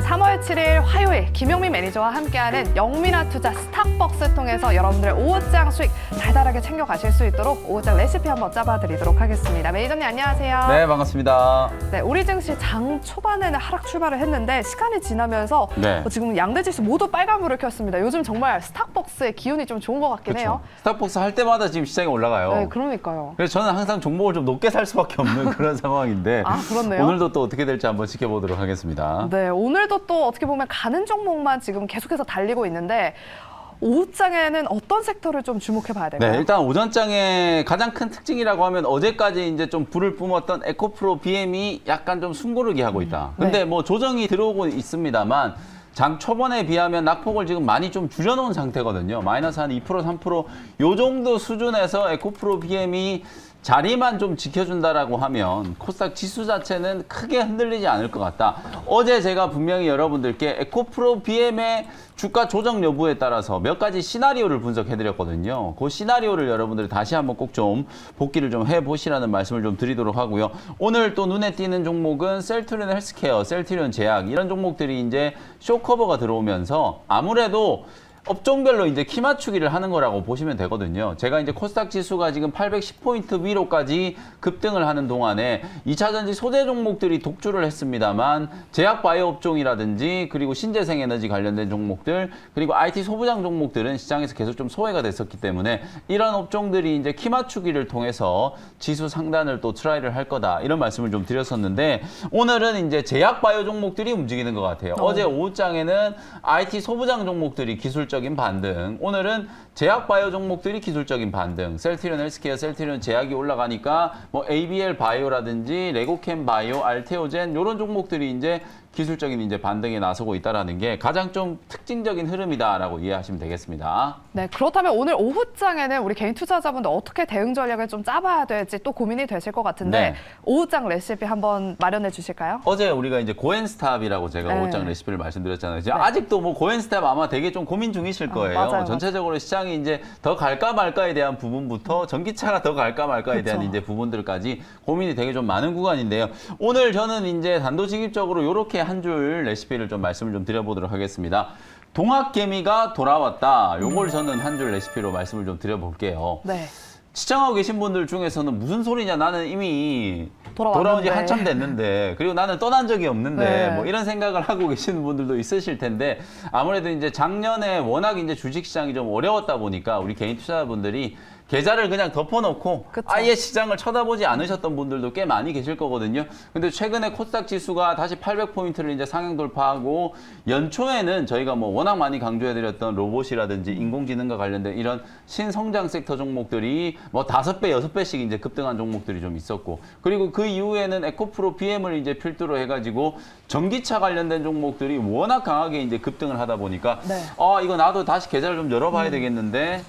네, 3월 7일 화요일 김용민 매니저와 함께하는 영민한 투자 스탁벅스 통해서 여러분들의 오후장 수익 달달하게 챙겨 가실 수 있도록 오후장 레시피 한번 짜봐드리도록 하겠습니다. 매니저님 안녕하세요. 네, 반갑습니다. 네, 우리 증시 장 초반에는 하락 출발을 했는데 시간이 지나면서 네. 어, 지금 양대 지수 모두 빨간불을 켰습니다. 요즘 정말 스탁벅스의 기운이 좀 좋은 것 같긴 해요. 스타벅스 할 때마다 지금 시장이 올라가요. 네, 그러니까요. 그래서 저는 항상 종목을 좀 높게 살 수밖에 없는 그런 상황인데 아, 그렇네요. 오늘도 또 어떻게 될지 한번 지켜보도록 하겠습니다. 네, 오늘 도 또 어떻게 보면 가는 종목만 지금 계속해서 달리고 있는데 오후장에는 어떤 섹터를 좀 주목해 봐야 될까요? 네, 일단 오전장의 가장 큰 특징이라고 하면 어제까지 이제 좀 불을 뿜었던 에코프로 BM이 약간 좀 숨고르기 하고 있다. 근데 네. 뭐 조정이 들어오고 있습니다만 장 초반에 비하면 낙폭을 지금 많이 좀 줄여놓은 상태거든요. 마이너스 한 2% 3%요 정도 수준에서 에코프로 BM이 자리만 좀 지켜준다라고 하면 코스닥 지수 자체는 크게 흔들리지 않을 것 같다. 어제 제가 분명히 여러분들께 에코프로 BM의 주가 조정 여부에 따라서 몇 가지 시나리오를 분석해드렸거든요. 그 시나리오를 여러분들이 다시 한번 꼭 좀 복기를 좀 해보시라는 말씀을 좀 드리도록 하고요. 오늘 또 눈에 띄는 종목은 셀트리온 헬스케어, 셀트리온 제약 이런 종목들이 이제 쇼커버가 들어오면서 아무래도 업종별로 이제 키 맞추기를 하는 거라고 보시면 되거든요. 제가 이제 코스닥 지수가 지금 810포인트 위로까지 급등을 하는 동안에 2차전지 소재 종목들이 독주를 했습니다만 제약 바이오 업종이라든지 그리고 신재생 에너지 관련된 종목들 그리고 IT 소부장 종목들은 시장에서 계속 좀 소외가 됐었기 때문에 이런 업종들이 이제 키 맞추기를 통해서 지수 상단을 또 트라이를 할 거다 이런 말씀을 좀 드렸었는데 오늘은 이제 제약 바이오 종목들이 움직이는 것 같아요. 어. 어제 오후장에는 IT 소부장 종목들이 기술 적인 반등, 오늘은 제약 바이오 종목들이 기술적인 반등, 셀트리온 헬스케어, 셀트리온 제약이 올라가니까 뭐 ABL 바이오라든지 레고캠 바이오, 알테오젠 이런 종목들이 이제 기술적인 이제 반등에 나서고 있다라는 게 가장 좀 특징적인 흐름이다라고 이해하시면 되겠습니다. 네, 그렇다면 오늘 오후장에는 우리 개인 투자자분들 어떻게 대응 전략을 좀 짜봐야 될지 또 고민이 되실 것 같은데 네. 오후장 레시피 한번 마련해 주실까요? 어제 우리가 이제 고엔스탑이라고 제가 네. 옷장 레시피를 말씀드렸잖아요. 지금 네. 아직도 뭐 고엔스탑 아마 되게 좀 고민 중이실 아, 거예요. 맞아요, 전체적으로 시장이 이제 더 갈까 말까에 대한 부분부터 전기차가 더 갈까 말까에 대한 그쵸. 이제 부분들까지 고민이 되게 좀 많은 구간인데요. 오늘 저는 이제 단도직입적으로 이렇게 한 줄 레시피를 좀 말씀을 좀 드려보도록 하겠습니다. 동학개미가 돌아왔다. 요걸 저는 한 줄 레시피로 말씀을 좀 드려볼게요. 네. 시청하고 계신 분들 중에서는 무슨 소리냐 나는 이미 돌아왔는데. 돌아온 지 한참 됐는데 그리고 나는 떠난 적이 없는데 네. 뭐 이런 생각을 하고 계시는 분들도 있으실 텐데 아무래도 이제 작년에 워낙 이제 주식 시장이 좀 어려웠다 보니까 우리 개인 투자자분들이 계좌를 그냥 덮어놓고 그쵸. 아예 시장을 쳐다보지 않으셨던 분들도 꽤 많이 계실 거거든요. 근데 최근에 코스닥 지수가 다시 800포인트를 이제 상향 돌파하고 연초에는 저희가 뭐 워낙 많이 강조해드렸던 로봇이라든지 인공지능과 관련된 이런 신성장 섹터 종목들이 뭐 다섯 배, 여섯 배씩 이제 급등한 종목들이 좀 있었고 그리고 그 이후에는 에코프로 BM을 이제 필두로 해가지고 전기차 관련된 종목들이 워낙 강하게 이제 급등을 하다 보니까 네. 아 이거 나도 다시 계좌를 좀 열어봐야 되겠는데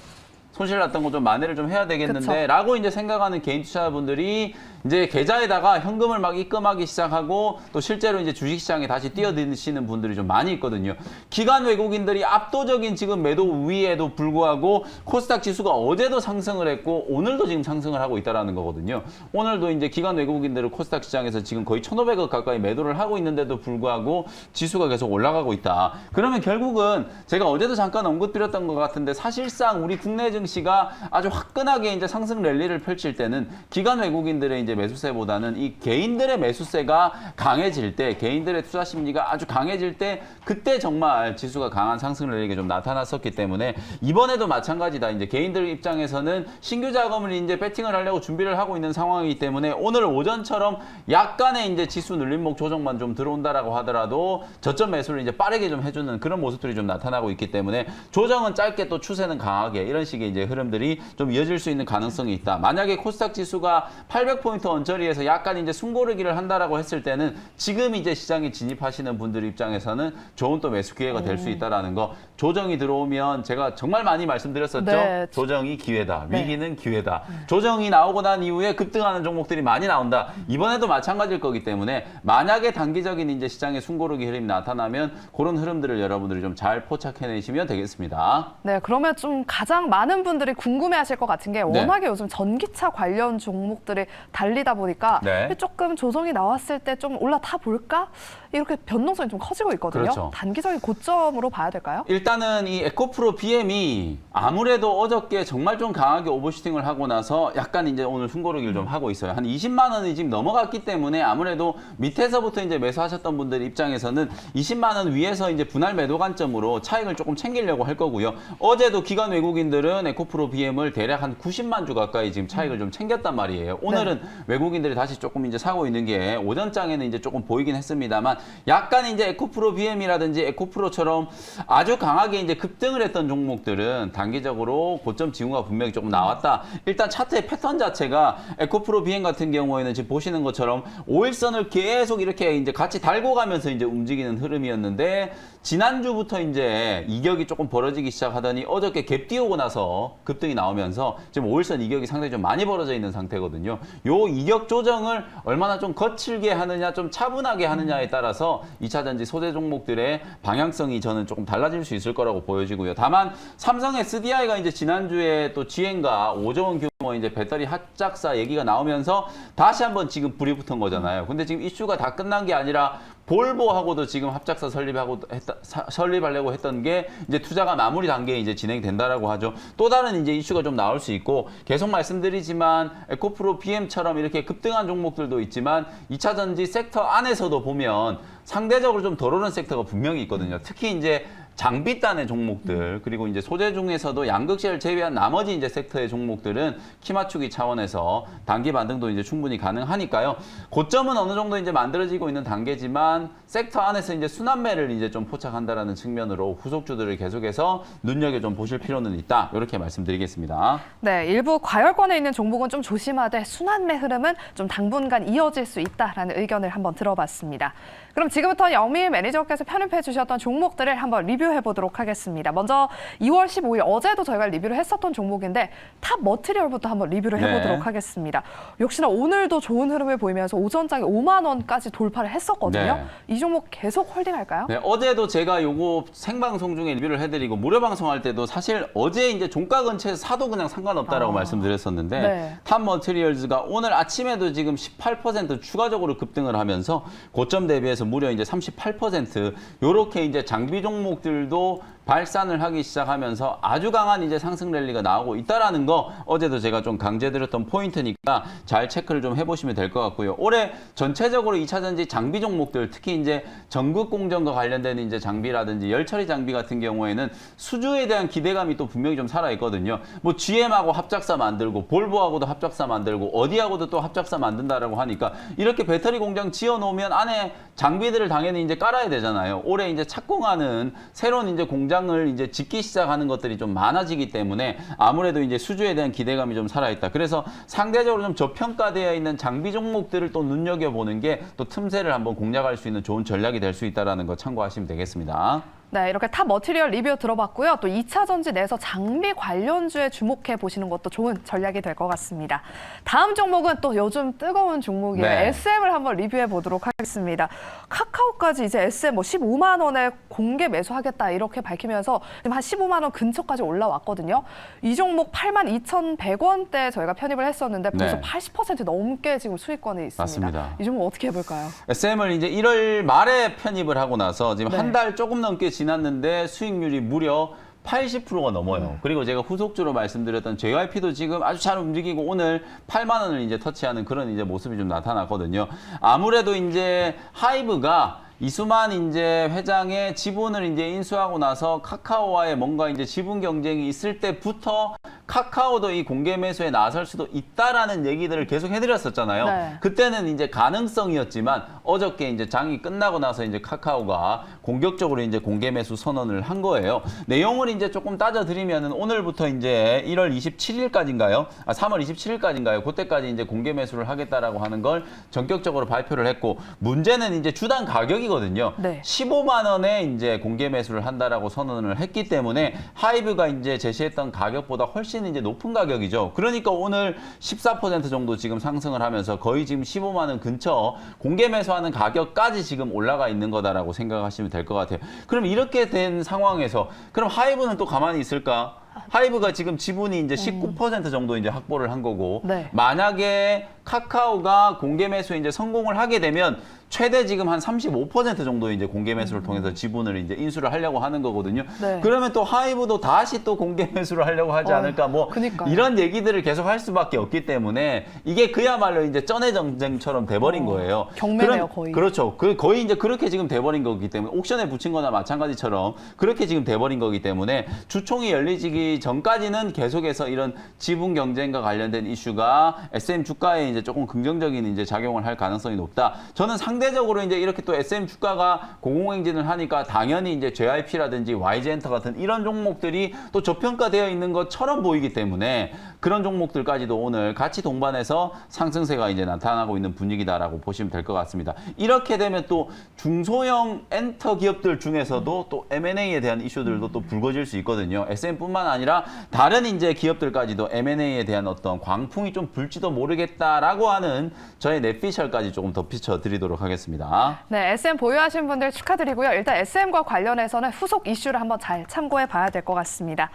손실 났던 거 좀 만회를 좀 해야 되겠는데 그쵸. 라고 이제 생각하는 개인 투자자분들이 이제 계좌에다가 현금을 막 입금하기 시작하고 또 실제로 이제 주식시장에 다시 뛰어드시는 분들이 좀 많이 있거든요. 기관 외국인들이 압도적인 지금 매도 우위에도 불구하고 코스닥 지수가 어제도 상승을 했고 오늘도 지금 상승을 하고 있다라는 거거든요. 오늘도 이제 기관 외국인들은 코스닥 시장에서 지금 거의 1,500억 가까이 매도를 하고 있는데도 불구하고 지수가 계속 올라가고 있다. 그러면 결국은 제가 어제도 잠깐 언급드렸던 것 같은데 사실상 우리 국내 증시가 아주 화끈하게 이제 상승 랠리를 펼칠 때는 기관 외국인들의 이제 매수세보다는 이 개인들의 매수세가 강해질 때 개인들의 투자 심리가 아주 강해질 때 그때 정말 지수가 강한 상승 랠리가 좀 나타났었기 때문에 이번에도 마찬가지다. 이제 개인들 입장에서는 신규 자금을 이제 배팅을 하려고 준비를 하고 있는 상황이기 때문에 오늘 오전처럼 약간의 이제 지수 눌림목 조정만 좀 들어온다라고 하더라도 저점 매수를 이제 빠르게 좀 해주는 그런 모습들이 좀 나타나고 있기 때문에 조정은 짧게 또 추세는 강하게 이런 식의 이제 흐름들이 좀 이어질 수 있는 가능성이 있다. 만약에 코스닥 지수가 800포인트 언저리에서 약간 이제 숨고르기를 한다라고 했을 때는 지금 이제 시장에 진입하시는 분들 입장에서는 좋은 또 매수 기회가 될 수 있다라는 거. 조정이 들어오면 제가 정말 많이 말씀드렸었죠. 네. 조정이 기회다. 네. 위기는 기회다. 조정이 나오고 난 이후에 급등하는 종목들이 많이 나온다. 이번에도 마찬가지일 거기 때문에 만약에 단기적인 이제 시장의 숨고르기 흐름이 나타나면 그런 흐름들을 여러분들이 좀 잘 포착해내시면 되겠습니다. 네, 그러면 좀 가장 많은 분들이 궁금해하실 것 같은 게 네. 워낙에 요즘 전기차 관련 종목들이 달리 달리다 보니까 네. 조금 조정이 나왔을 때 좀 올라타 볼까 이렇게 변동성이 좀 커지고 있거든요. 그렇죠. 단기적인 고점으로 봐야 될까요? 일단은 이 에코프로 BM이 아무래도 어저께 정말 좀 강하게 오버슈팅을 하고 나서 약간 이제 오늘 숨고르기를 좀 하고 있어요. 한 20만 원이 지금 넘어갔기 때문에 아무래도 밑에서부터 이제 매수하셨던 분들 입장에서는 20만 원 위에서 이제 분할 매도 관점으로 차익을 조금 챙기려고 할 거고요. 어제도 기관 외국인들은 에코프로 BM을 대략 한 90만 주 가까이 지금 차익을 좀 챙겼단 말이에요. 오늘은 외국인들이 다시 조금 이제 사고 있는 게 오전장에는 이제 조금 보이긴 했습니다만 약간 이제 에코프로 BM이라든지 에코프로처럼 아주 강하게 이제 급등을 했던 종목들은 단기적으로 고점 징후가 분명히 조금 나왔다. 일단 차트의 패턴 자체가 에코프로 BM 같은 경우에는 지금 보시는 것처럼 5일선을 계속 이렇게 이제 같이 달고 가면서 이제 움직이는 흐름이었는데 지난주부터 이제 이격이 조금 벌어지기 시작하더니 어저께 갭 띄우고 나서 급등이 나오면서 지금 5일선 이격이 상당히 좀 많이 벌어져 있는 상태거든요. 요 이격 조정을 얼마나 좀 거칠게 하느냐, 좀 차분하게 하느냐에 따라서 2차 전지 소재 종목들의 방향성이 저는 조금 달라질 수 있을 거라고 보여지고요. 다만 삼성 SDI가 이제 지난주에 또 GM과 5조 원 규모 이제 배터리 합작사 얘기가 나오면서 다시 한번 지금 불이 붙은 거잖아요. 근데 지금 이슈가 다 끝난 게 아니라 볼보하고도 지금 합작사 설립하고 했다, 사- 설립하려고 했던 게 이제 투자가 마무리 단계에 이제 진행된다라고 하죠. 또 다른 이제 이슈가 좀 나올 수 있고 계속 말씀드리지만 에코프로 BM처럼 이렇게 급등한 종목들도 있지만 2차 전지 섹터 안에서도 보면 상대적으로 좀 덜 오른 섹터가 분명히 있거든요. 특히 이제 장비단의 종목들 그리고 이제 소재 중에서도 양극재를 제외한 나머지 이제 섹터의 종목들은 키 맞추기 차원에서 단기 반등도 이제 충분히 가능하니까요. 고점은 어느 정도 이제 만들어지고 있는 단계지만 섹터 안에서 이제 순환매를 이제 좀 포착한다라는 측면으로 후속주들을 계속해서 눈여겨 좀 보실 필요는 있다. 이렇게 말씀드리겠습니다. 네, 일부 과열권에 있는 종목은 좀 조심하되 순환매 흐름은 좀 당분간 이어질 수 있다라는 의견을 한번 들어봤습니다. 그럼 지금부터 영미 매니저께서 편입해 주셨던 종목들을 한번 리뷰 해 보도록 하겠습니다. 먼저 2월 15일 어제도 저희가 리뷰를 했었던 종목인데 탑 머티리얼부터 한번 리뷰를 네. 해보도록 하겠습니다. 역시나 오늘도 좋은 흐름을 보이면서 오전장에 5만 원까지 돌파를 했었거든요. 네. 이 종목 계속 홀딩할까요? 네, 어제도 제가 요거 생방송 중에 리뷰를 해드리고 무료 방송할 때도 사실 어제 이제 종가 근처에서 사도 그냥 상관없다라고 아. 말씀드렸었는데 네. 탑 머티리얼즈가 오늘 아침에도 지금 18% 추가적으로 급등을 하면서 고점 대비해서 무려 이제 38% 요렇게 이제 장비 종목들 도 발산을 하기 시작하면서 아주 강한 이제 상승 랠리가 나오고 있다라는 거 어제도 제가 좀 강조드렸던 포인트니까 잘 체크를 좀 해보시면 될 것 같고요. 올해 전체적으로 2차 전지 장비 종목들 특히 이제 전국 공정과 관련된 이제 장비라든지 열처리 장비 같은 경우에는 수주에 대한 기대감이 또 분명히 좀 살아 있거든요. 뭐 GM하고 합작사 만들고 볼보하고도 합작사 만들고 어디하고도 또 합작사 만든다라고 하니까 이렇게 배터리 공장 지어 놓으면 안에 장비들을 당연히 이제 깔아야 되잖아요. 올해 이제 착공하는 새로운 이제 공장을 이제 짓기 시작하는 것들이 좀 많아지기 때문에 아무래도 이제 수주에 대한 기대감이 좀 살아있다. 그래서 상대적으로 좀 저평가되어 있는 장비 종목들을 또 눈여겨보는 게 또 틈새를 한번 공략할 수 있는 좋은 전략이 될 수 있다는 거 참고하시면 되겠습니다. 네, 이렇게 탑 머티리얼 리뷰 들어봤고요. 또 2차 전지 내에서 장비 관련주에 주목해 보시는 것도 좋은 전략이 될 것 같습니다. 다음 종목은 또 요즘 뜨거운 종목이에요. 네. SM을 한번 리뷰해 보도록 하겠습니다. 카카오까지 이제 SM 뭐 15만 원에 공개 매수하겠다 이렇게 밝히면서 지금 한 15만 원 근처까지 올라왔거든요. 이 종목 8만 2,100원대 저희가 편입을 했었는데 벌써 네. 80% 넘게 지금 수익권에 있습니다. 맞습니다. 이 종목 어떻게 해볼까요? SM을 이제 1월 말에 편입을 하고 나서 지금 네. 한달 조금 넘게 지났는데 수익률이 무려 80%가 넘어요. 그리고 제가 후속주로 말씀드렸던 JYP도 지금 아주 잘 움직이고 오늘 8만 원을 이제 터치하는 그런 이제 모습이 좀 나타났거든요. 아무래도 이제 하이브가 이수만 이제 회장의 지분을 이제 인수하고 나서 카카오와의 뭔가 이제 지분 경쟁이 있을 때부터 카카오도 이 공개 매수에 나설 수도 있다라는 얘기들을 계속 해드렸었잖아요. 네. 그때는 이제 가능성이었지만 어저께 이제 장이 끝나고 나서 이제 카카오가 공격적으로 이제 공개 매수 선언을 한 거예요. 내용을 이제 조금 따져 드리면은 오늘부터 이제 1월 27일까지인가요? 아, 3월 27일까지인가요? 그때까지 이제 공개 매수를 하겠다라고 하는 걸 전격적으로 발표를 했고 문제는 이제 주당 가격이거든요. 네. 15만 원에 이제 공개 매수를 한다라고 선언을 했기 때문에 하이브가 이제 제시했던 가격보다 훨씬 이제 높은 가격이죠. 그러니까 오늘 14% 정도 지금 상승을 하면서 거의 지금 15만 원 근처 공개 매수하는 가격까지 지금 올라가 있는 거다라고 생각하시면 될 것 같아요. 그럼 이렇게 된 상황에서 그럼 하이브는 또 가만히 있을까? 하이브가 지금 지분이 이제 19% 정도 이제 확보를 한 거고 네. 만약에 카카오가 공개 매수에 이제 성공을 하게 되면 최대 지금 한 35% 정도 이제 공개 매수를 통해서 지분을 이제 인수를 하려고 하는 거거든요. 음. 네. 그러면 또 하이브도 다시 또 공개 매수를 하려고 하지 어, 않을까 뭐 그니까요. 이런 얘기들을 계속 할 수밖에 없기 때문에 이게 그야말로 이제 쩐의 정쟁처럼 돼버린 어, 거예요. 경매네요, 그럼- 거의. 그렇죠. 그 거의 이제 그렇게 지금 돼버린 거기 때문에 옥션에 붙인 거나 마찬가지처럼 그렇게 지금 돼버린 거기 때문에 주총이 열리기 전까지는 계속해서 이런 지분 경쟁과 관련된 이슈가 SM 주가에 이제 조금 긍정적인 이제 작용을 할 가능성이 높다. 저는 상대적으로 이제 이렇게 또 SM 주가가 공공행진을 하니까 당연히 이제 JYP라든지 YG엔터 같은 이런 종목들이 또 저평가되어 있는 것처럼 보이기 때문에 그런 종목들까지도 오늘 같이 동반해서 상승세가 이제 나타나고 있는 분위기다라고 보시면 될 것 같습니다. 이렇게 되면 또 중소형 엔터 기업들 중에서도 또 M&A에 대한 이슈들도 또 불거질 수 있거든요. SM뿐만 아니라 다른 이제 기업들까지도 M&A에 대한 어떤 광풍이 좀 불지도 모르겠다라고 하는 저의 넷피셜까지 조금 덧붙여 드리도록 하겠습니다. 네, SM 보유하신 분들 축하드리고요. 일단 SM과 관련해서는 후속 이슈를 한번 잘 참고해 봐야 될 것 같습니다.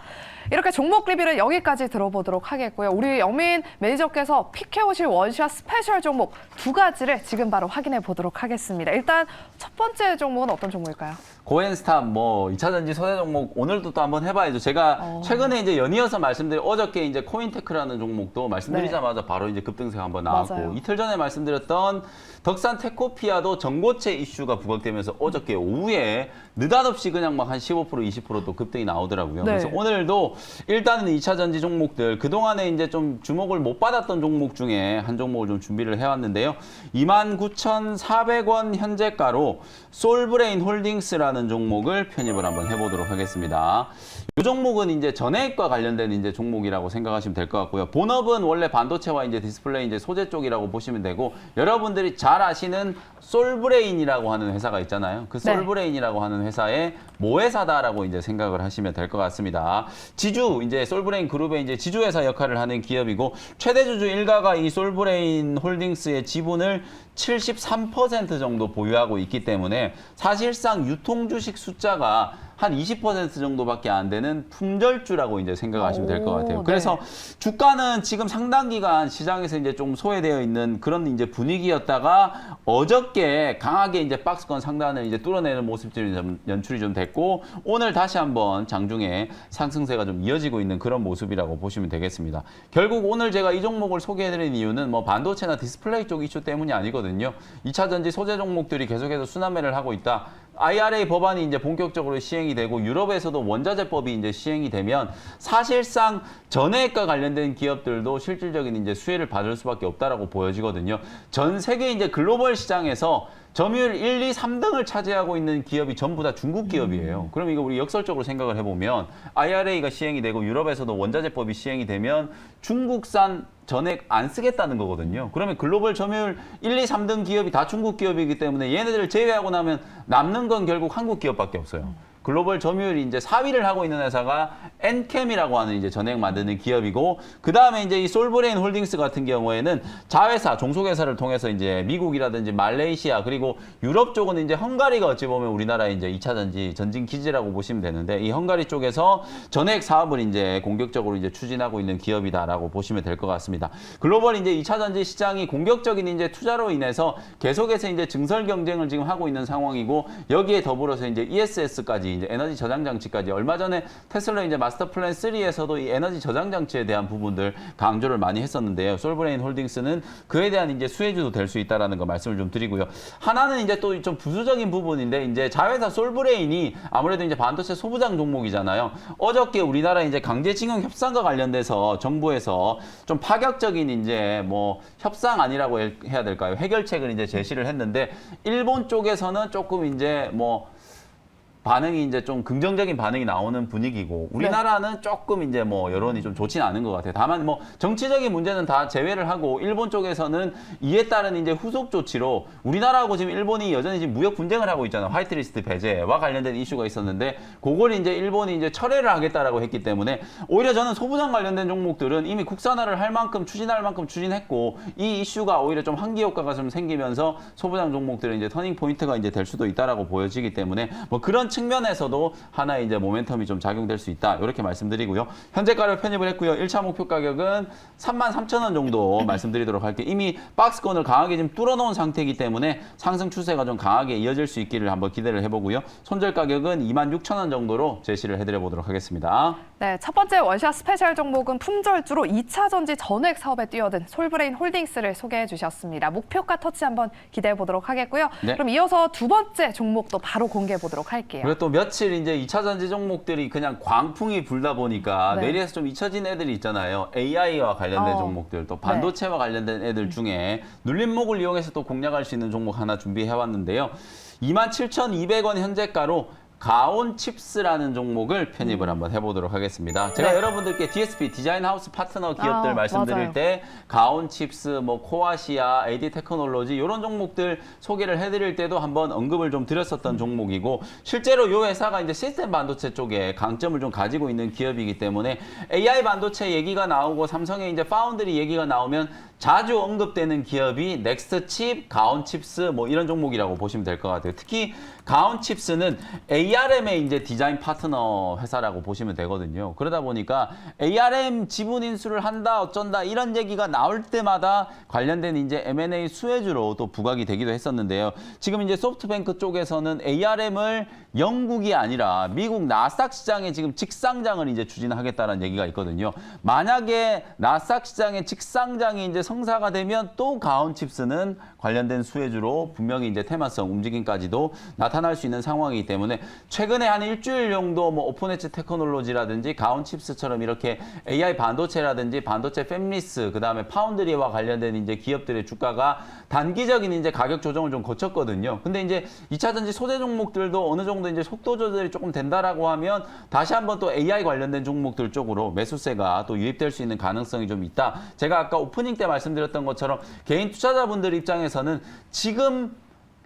이렇게 종목 리뷰를 여기까지 들어보도록 하겠고요. 우리 영민 매니저께서 픽해오실 원샷 스페셜 종목 두 가지를 지금 바로 확인해 보도록 하겠습니다. 일단 첫 번째 종목은 어떤 종목일까요? 고엔스탑 뭐 2차 전지 소재 종목 오늘도 또 한번 해봐야죠. 제가 어. 최근에 이제 연이어서 말씀드린 어저께 이제 코인테크라는 종목도 말씀드리자마자 바로 이제 급등세가 한번 나왔고 네. 맞아요. 이틀 전에 말씀드렸던 덕산 테코피아도 전고체 이슈가 부각되면서 어저께 오후에 느닷없이 그냥 막 한 15% 20%또 급등이 나오더라고요. 네. 그래서 오늘도 일단은 2차 전지 종목들 그동안에 이제 좀 주목을 못 받았던 종목 중에 한 종목을 좀 준비를 해왔는데요. 29,400원 현재가로 솔브레인 홀딩스라는 종목을 편입을 한번 해보도록 하겠습니다. 이 종목은 이제 전해액과 관련된 이제 종목이라고 생각하시면 될 것 같고요. 본업은 원래 반도체와 이제 디스플레이 이제 소재 쪽이라고 보시면 되고 여러분들이 잘 아시는 솔브레인이라고 하는 회사가 있잖아요. 그 네. 솔브레인이라고 하는 회사의 모회사다라고 이제 생각을 하시면 될 것 같습니다. 지주 이제 솔브레인 그룹의 이제 지주회사 역할을 하는 기업이고 최대 주주 일가가 이 솔브레인 홀딩스의 지분을 73% 정도 보유하고 있기 때문에 사실상 유통 주식 숫자가 한 20% 정도밖에 안 되는 품절주라고 이제 생각하시면 될것 오, 같아요. 네. 그래서 주가는 지금 상당 기간 시장에서 이제 좀 소외되어 있는 그런 이제 분위기였다가 어저께 강하게 이제 박스권 상단을 이제 뚫어내는 모습들이 좀 연출이 좀 됐고 오늘 다시 한번 장중에 상승세가 좀 이어지고 있는 그런 모습이라고 보시면 되겠습니다. 결국 오늘 제가 이 종목을 소개해드린 이유는 뭐 반도체나 디스플레이 쪽 이슈 때문이 아니거든요. 2차 전지 소재 종목들이 계속해서 순환매를 하고 있다. IRA 법안이 이제 본격적으로 시행이 되고 유럽에서도 원자재법이 이제 시행이 되면 사실상 전해액과 관련된 기업들도 실질적인 이제 수혜를 받을 수밖에 없다라고 보여지거든요. 전 세계 이제 글로벌 시장에서 점유율 1, 2, 3등을 차지하고 있는 기업이 전부 다 중국 기업이에요. 그럼 이거 우리 역설적으로 생각을 해보면 IRA가 시행이 되고 유럽에서도 원자재법이 시행이 되면 중국산 전액 안 쓰겠다는 거거든요. 그러면 글로벌 점유율 1, 2, 3등 기업이 다 중국 기업이기 때문에 얘네들을 제외하고 나면 남는 건 결국 한국 기업밖에 없어요. 글로벌 점유율이 이제 4위를 하고 있는 회사가 엔캠이라고 하는 이제 전액 만드는 기업이고 그 다음에 이제 이 솔브레인 홀딩스 같은 경우에는 자회사 종속회사를 통해서 이제 미국이라든지 말레이시아 그리고 유럽 쪽은 이제 헝가리가 어찌 보면 우리나라의 이제 2차 전지 전진 기지라고 보시면 되는데 이 헝가리 쪽에서 전액 사업을 이제 공격적으로 이제 추진하고 있는 기업이다라고 보시면 될 것 같습니다. 글로벌 이제 2차 전지 시장이 공격적인 이제 투자로 인해서 계속해서 이제 증설 경쟁을 지금 하고 있는 상황이고 여기에 더불어서 이제 ESS까지 이제 에너지 저장 장치까지 얼마 전에 테슬라 이제 마스터 플랜 3에서도 이 에너지 저장 장치에 대한 부분들 강조를 많이 했었는데요. 솔브레인 홀딩스는 그에 대한 이제 수혜주도 될 수 있다라는 거 말씀을 좀 드리고요. 하나는 이제 또 좀 부수적인 부분인데 이제 자회사 솔브레인이 아무래도 이제 반도체 소부장 종목이잖아요. 어저께 우리나라 이제 강제징용 협상과 관련돼서 정부에서 좀 파격적인 이제 뭐 협상 아니라고 해야 될까요? 해결책을 이제 제시를 했는데 일본 쪽에서는 조금 이제 뭐 반응이 이제 좀 긍정적인 반응이 나오는 분위기고 우리나라는 조금 이제 뭐 여론이 좀 좋지는 않은 것 같아요. 다만 뭐 정치적인 문제는 다 제외를 하고 일본 쪽에서는 이에 따른 이제 후속 조치로 우리나라하고 지금 일본이 여전히 지금 무역 분쟁을 하고 있잖아요. 화이트리스트 배제와 관련된 이슈가 있었는데 그걸 이제 일본이 이제 철회를 하겠다라고 했기 때문에 오히려 저는 소부장 관련된 종목들은 이미 국산화를 할 만큼 추진할 만큼 추진했고 이 이슈가 오히려 좀 한기 효과가 좀 생기면서 소부장 종목들은 이제 터닝 포인트가 이제 될 수도 있다라고 보여지기 때문에 뭐 그런 측면에서도 하나의 이제 모멘텀이 좀 작용될 수 있다. 이렇게 말씀드리고요. 현재가를 편입을 했고요. 1차 목표 가격은 3만 3천 원 정도 말씀드리도록 할게요. 이미 박스권을 강하게 지금 뚫어놓은 상태이기 때문에 상승 추세가 좀 강하게 이어질 수 있기를 한번 기대를 해보고요. 손절 가격은 2만 6천 원 정도로 제시를 해드려 보도록 하겠습니다. 네, 첫 번째 원샷 스페셜 종목은 품절주로 2차 전지 전액 사업에 뛰어든 솔브레인 홀딩스를 소개해 주셨습니다. 목표가 터치 한번 기대해 보도록 하겠고요. 네. 그럼 이어서 두 번째 종목도 바로 공개해 보도록 할게요. 그리고 또 며칠 이제 2차 전지 종목들이 그냥 광풍이 불다 보니까 네. 내리에서 좀 잊혀진 애들이 있잖아요. AI와 관련된 어. 종목들, 또 반도체와 관련된 애들 중에 눌림목을 이용해서 또 공략할 수 있는 종목 하나 준비해 왔는데요. 27,200원 현재가로 가온 칩스라는 종목을 편입을 한번 해보도록 하겠습니다. 제가 네. 여러분들께 DSP 디자인 하우스 파트너 기업들 아, 말씀드릴 맞아요. 때 가온 칩스, 뭐 코아시아, AD 테크놀로지 이런 종목들 소개를 해드릴 때도 한번 언급을 좀 드렸었던 종목이고 실제로 이 회사가 이제 시스템 반도체 쪽에 강점을 좀 가지고 있는 기업이기 때문에 AI 반도체 얘기가 나오고 삼성의 이제 파운드리 얘기가 나오면 자주 언급되는 기업이 넥스트 칩, 가온 칩스 뭐 이런 종목이라고 보시면 될 것 같아요. 특히 가온 칩스는 ARM의 이제 디자인 파트너 회사라고 보시면 되거든요. 그러다 보니까 ARM 지분 인수를 한다 어쩐다 이런 얘기가 나올 때마다 관련된 이제 M&A 수혜주로 또 부각이 되기도 했었는데요. 지금 이제 소프트뱅크 쪽에서는 ARM을 영국이 아니라 미국 나스닥 시장에 지금 직상장을 이제 추진하겠다는 얘기가 있거든요. 만약에 나스닥 시장의 직상장이 이제 성사가 되면 또 가온 칩스는 관련된 수혜주로 분명히 이제 테마성 움직임까지도 나타날 수 있는 상황이기 때문에 최근에 한 일주일 정도 뭐 오픈엣지 테크놀로지라든지 가온 칩스처럼 이렇게 AI 반도체라든지 반도체 팹리스 그다음에 파운드리와 관련된 이제 기업들의 주가가 단기적인 이제 가격 조정을 좀 거쳤거든요. 근데 이제 2차 전지 소재 종목들도 어느 정도 이제 속도 조절이 조금 된다라고 하면 다시 한번 또 AI 관련된 종목들 쪽으로 매수세가 또 유입될 수 있는 가능성이 좀 있다. 제가 아까 오프닝 때 말 씀드렸던 것처럼 개인 투자자분들 입장에서는 지금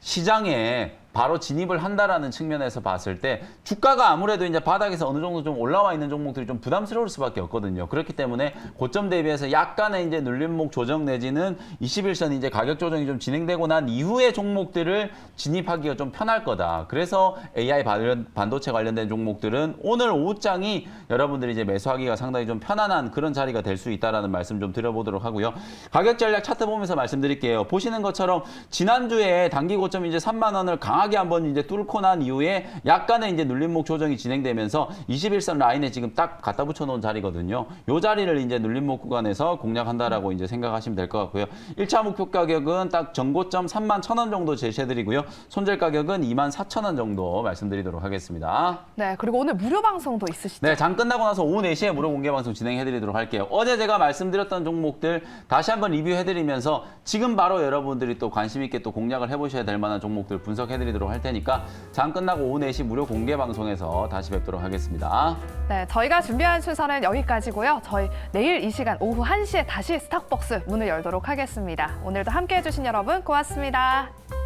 시장에 바로 진입을 한다라는 측면에서 봤을 때 주가가 아무래도 이제 바닥에서 어느 정도 좀 올라와 있는 종목들이 좀 부담스러울 수밖에 없거든요. 그렇기 때문에 고점 대비해서 약간의 이제 눌림목 조정 내지는 21선 이제 가격 조정이 좀 진행되고 난 이후의 종목들을 진입하기가 좀 편할 거다. 그래서 AI 반- 반도체 관련된 종목들은 오늘 오후장이 여러분들이 이제 매수하기가 상당히 좀 편안한 그런 자리가 될 수 있다라는 말씀 좀 드려보도록 하고요. 가격 전략 차트 보면서 말씀드릴게요. 보시는 것처럼 지난주에 단기 고점 이제 3만 원을 강 하게 한번 이제 뚫고 난 이후에 약간의 이제 눌림목 조정이 진행되면서 21선 라인에 지금 딱 갖다 붙여 놓은 자리거든요. 요 자리를 이제 눌림목 구간에서 공략한다라고 이제 생각하시면 될 것 같고요. 1차 목표 가격은 딱 전고점 3만 1천 원 정도 제시해 드리고요. 손절 가격은 2만 4천 원 정도 말씀드리도록 하겠습니다. 네, 그리고 오늘 무료 방송도 있으시죠? 네, 장 끝나고 나서 오후 4시에 무료 공개 방송 진행해 드리도록 할게요. 어제 제가 말씀드렸던 종목들 다시 한번 리뷰해 드리면서 지금 바로 여러분들이 또 관심 있게 또 공략을 해 보셔야 될 만한 종목들 분석해 드리도록 할 테니까 장 끝나고 오후 4시 무료 공개 방송에서 다시 뵙도록 하겠습니다. 네, 저희가 준비한 순서는 여기까지고요. 저희 내일 이 시간 오후 1시에 다시 스탁벅스 문을 열도록 하겠습니다. 오늘도 함께 해 주신 여러분 고맙습니다.